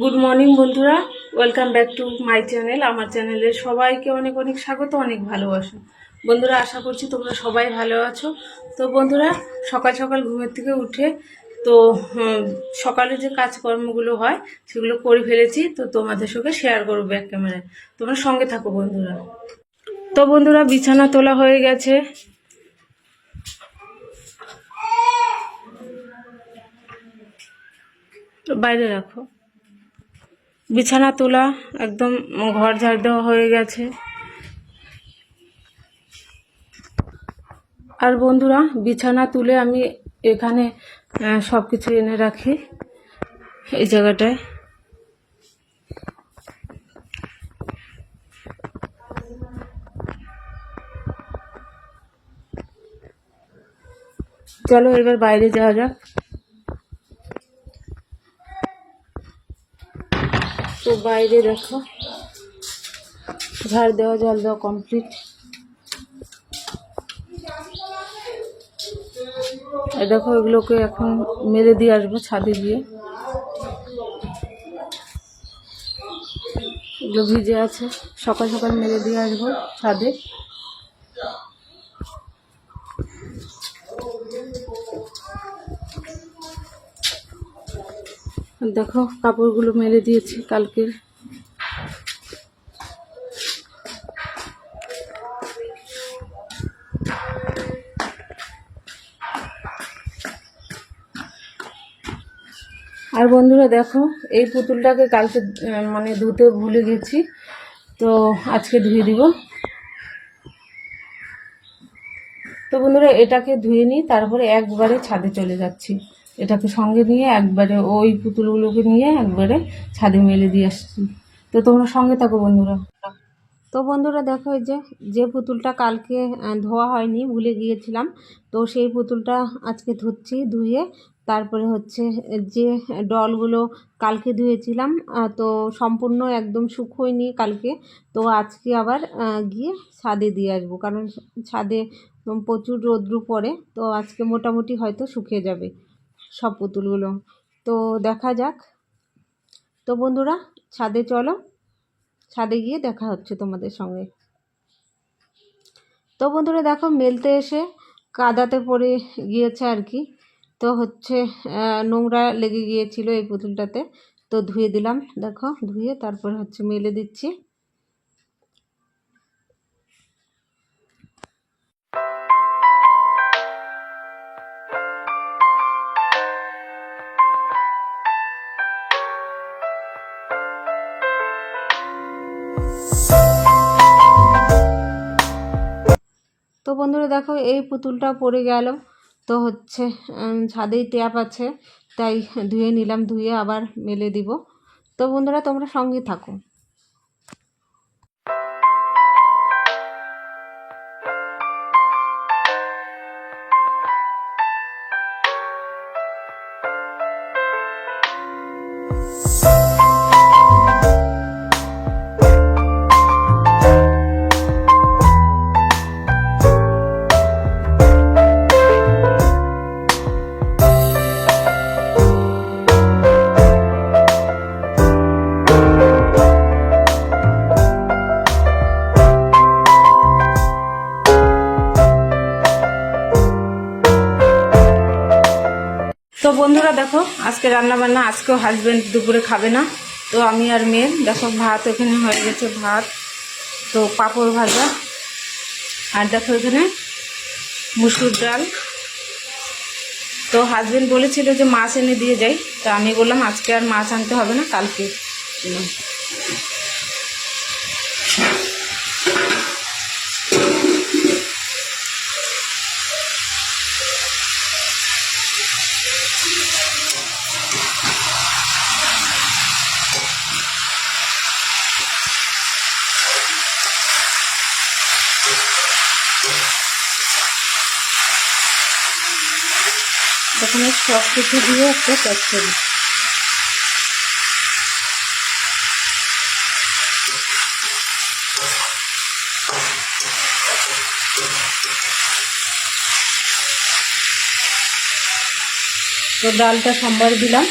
Good morning বন্ধুরা। Welcome back to my channel আমার চ্যানেলে সবাইকে অনেক অনেক স্বাগত, অনেক ভালোবাসো। বন্ধুরা, আশা করছি তোমরা সবাই ভালো আছো। তো বন্ধুরা, সকাল সকাল ঘুমের থেকে উঠে তো সকালে যে কাজকর্মগুলো হয়, সেগুলো করে ফেলেছি। তো তোমাদের সঙ্গে শেয়ার করব ব্যাক ক্যামেরায় তোমরা সঙ্গে থাকো বন্ধুরা। তো বন্ধুরা, বিছানা তোলা হয়ে গেছে। বাইরে রাখো। বিছানা তোলা, একদম ঘর ঝাড় দেওয়া হয়ে গেছে। আর বন্ধুরা, বিছানা তুলে আমি এখানে সব কিছু এনে রাখি এই জায়গাটায়। চলো এবার বাইরে যাওয়া যাক। তো বাইরে দেখো। ঝাড় দেওয়া, জল দেওয়া কমপ্লিট দেখো, এগুলোকে এখন মেরে দিয়ে আসব ছাদে গিয়ে। এগুলো ভিজে আছে। সকাল সকাল মেরে দিয়ে আসব ছাদে। দেখো, কাপড়গুলো মেলে দিয়েছি কালকের। আর বন্ধুরা দেখো, এই পুতুলটাকে কালকে মানে ধুতে ভুলে গেছি, তো আজকে ধুয়ে দিব। তো বন্ধুরা, এটাকে ধুয়ে নিই, তারপরে একবারে ছাদে চলে যাচ্ছি। এটাকে সঙ্গে নিয়ে একবারে ওই পুতুলগুলোকে নিয়ে একবারে ছাদে মেলে দিয়ে আসছি। তো তোমরা সঙ্গে থাকো বন্ধুরা। তো বন্ধুরা দেখো এই যে যে পুতুলটা কালকে ধোয়া হয়নি, ভুলে গিয়েছিলাম। তো সেই পুতুলটা আজকে ধুচ্ছি, ধুয়ে তারপরে হচ্ছে যে ডলগুলো কালকে ধুয়েছিলাম তো সম্পূর্ণ একদম শুকোয়নি কালকে। তো আজকে আবার গিয়ে ছাদে দিয়ে আসব, কারণ ছাদে প্রচুর রৌদ্র পড়ে, তো আজকে মোটামুটি হয়তো শুকিয়ে যাবে। সব পুতুলগুলো। তো দেখা যাক। তো বন্ধুরা, ছাদে চলো। ছাদে গিয়ে দেখা হচ্ছে তোমাদের সঙ্গে। তো বন্ধুরা, দেখো, মেলতে এসে কাদাতে পড়ে গিয়েছে আর কি। তো হচ্ছে নোংরা লেগে গিয়েছিল এই পুতুলটাতে। তো ধুয়ে দিলাম, দেখো, ধুয়ে তারপরে হচ্ছে মেলে দিচ্ছি। বন্ধুরা দেখো, এই পুতুলটা পড়ে গেল। তো হচ্ছে ছাদেই ট্যাপ আছে, তাই ধুয়ে নিলাম, ধুয়ে আবার মেলে দিব। তো বন্ধুরা, তোমরা সঙ্গে থাকো। তো বন্ধুরা দেখো, আজকে রান্না বান্না আজকেও হাজব্যান্ড দুপুরে খাবে না। তো আমি আর মেয়ে দেখো ভাত ওখানে হয়ে গেছে ভাত, তো পাঁপড় ভাজা। আর দেখো এখানে মুসুর ডাল। তো হাজব্যান্ড বলেছিল যে মাছ এনে দিয়ে যাই। তা আমি বললাম, আজকে আর মাছ আনতে হবে না, কালকে। এখানে সব কিছু দিয়ে একটা প্যাক করি। তো ডালটা সোমবার দিলাম।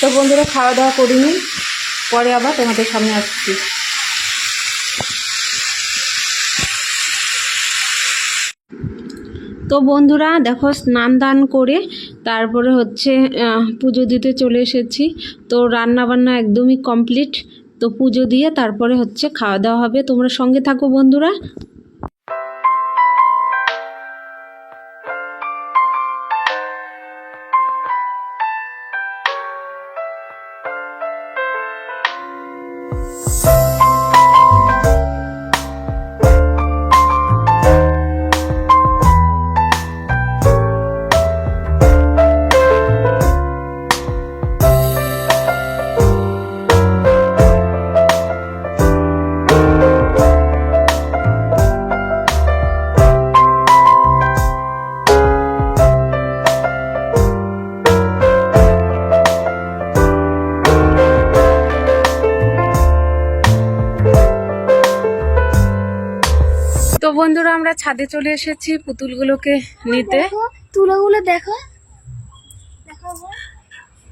তো বন্ধুরা খাওয়া দাওয়া করিনি, পরে আবার তোমাদের সামনে আসছি। তো বন্ধুরা দেখো স্নান দান করে তারপরে হচ্ছে পুজো দিতে চলে এসেছি। তো রান্নাবান্না একদমই কমপ্লিট তো পুজো দিয়ে তারপরে হচ্ছে খাওয়া দাওয়া হবে। তোমরা সঙ্গে থাকো বন্ধুরা। বন্ধুরা আমরা ছাদে চলে এসেছি পুতুলগুলোকে নিতে। তুলোগুলো দেখো।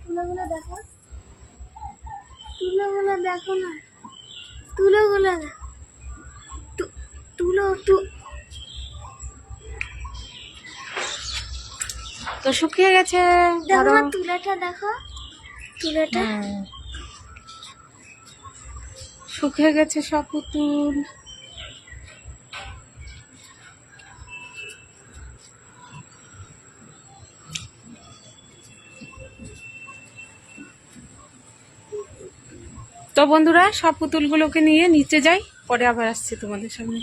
তুলোগুলো দেখো। তুলোগুলো দেখো না। তুলোগুলো তু- তুলো তু। তো শুকিয়ে গেছে দেখো ধরো। না তুলাটা দেখো। তুলাটা। হ্যাঁ। শুকিয়ে গেছে সব পুতুল। তো বন্ধুরা, সব পুতুলগুলোকে নিয়ে নিচে যাই, পরে আবার আসছি তোমাদের সামনে।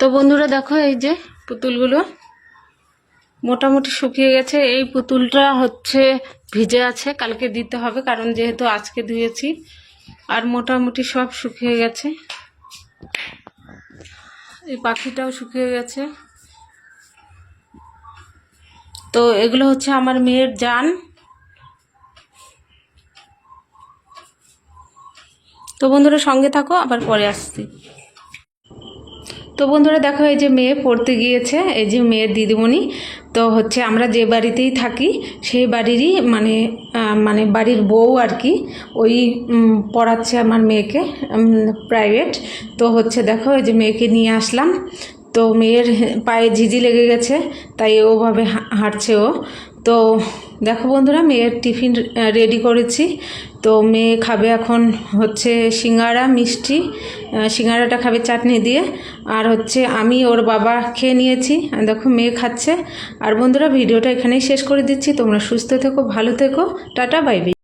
তো বন্ধুরা, দেখো এই যে পুতুলগুলো। মোটামুটি শুকিয়ে গেছে। এই পুতুলটা হচ্ছে ভিজে আছে, কালকে দিতে হবে, কারণ যেহেতু আজকে ধুয়েছি, আর মোটামুটি সব শুকিয়ে গেছে। এই পাখিটাও শুকিয়ে গেছে। তো এগুলো হচ্ছে আমার মেয়ের জান। তো বন্ধুরা সঙ্গে থাকো, আবার পরে আসছি। তো বন্ধুরা দেখো, এই যে মেয়ে পড়তে গিয়েছে, এই যে মেয়ের দিদিমণি। তো হচ্ছে আমরা যে বাড়িতেই থাকি, সেই বাড়িরই মানে মানে বাড়ির বউ আর কি, ওই পড়াচ্ছে আমার মেয়েকে প্রাইভেট তো হচ্ছে দেখো, এই যে মেয়েকে নিয়ে আসলাম। তো মেয়ের পায়ে ঝিঝি লেগে গেছে, তাই ওভাবে হাঁটছে ও। তো দেখো বন্ধুরা, মেয়ের টিফিন রেডি করেছি। তো মেয়ে খাবে এখন হচ্ছে সিঙ্গারা মিষ্টি সিঙ্গারাটা খাবে চাটনি দিয়ে। আর হচ্ছে আমি ওর বাবা খেয়ে নিয়েছি। দেখো মেয়ে খাচ্ছে। আর বন্ধুরা, ভিডিওটা এখানেই শেষ করে দিচ্ছি। তোমরা সুস্থ থেকো, ভালো থেকো। Tata bye bye